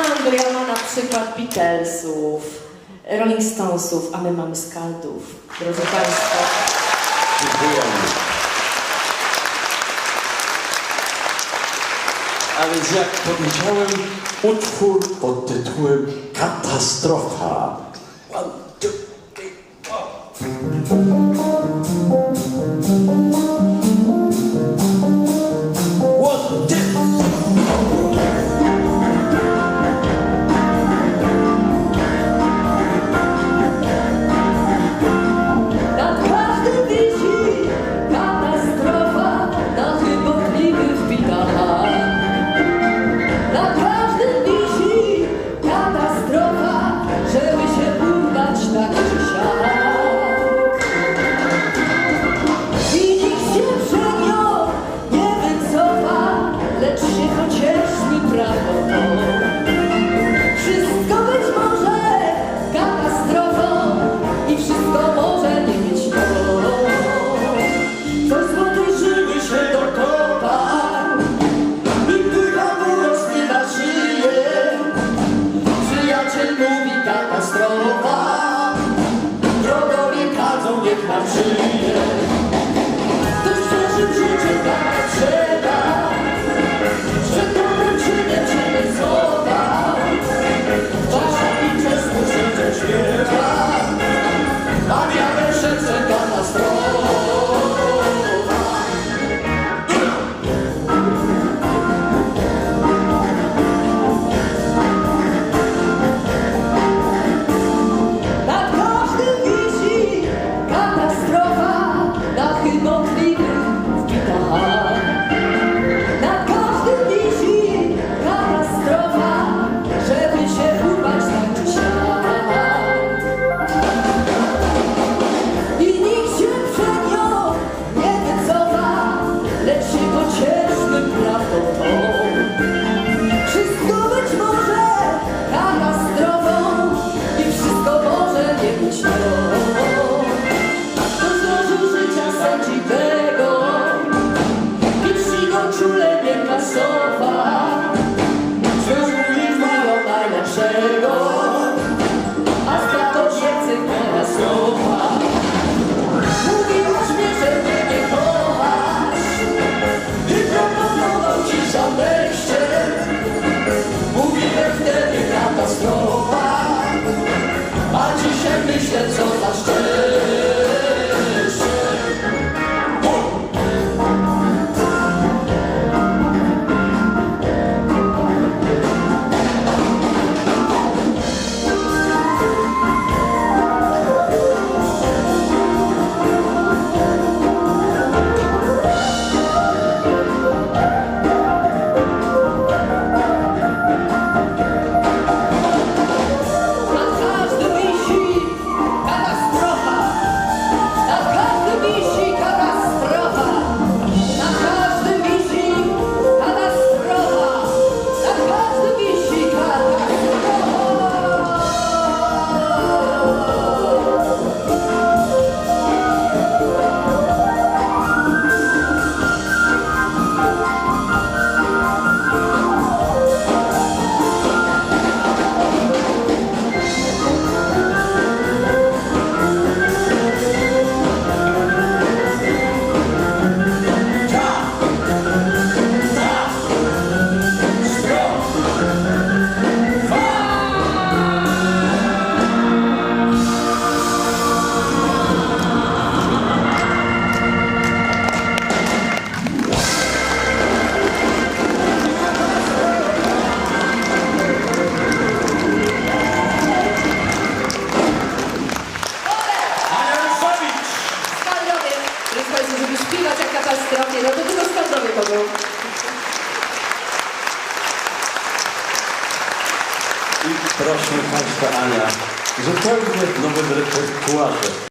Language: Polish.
Pan na przykład Beatlesów, Rolling Stonesów, a my mamy skaldów, drodzy Państwo. Dziękujemy. a więc jak powiedziałem, utwór pod tytułem Katastrofa. One, two, three, four. I'm sure. katastrofie, no to tylko sportowy to. I proszę Państwa Ania, zupełnie w nowym repertuarze.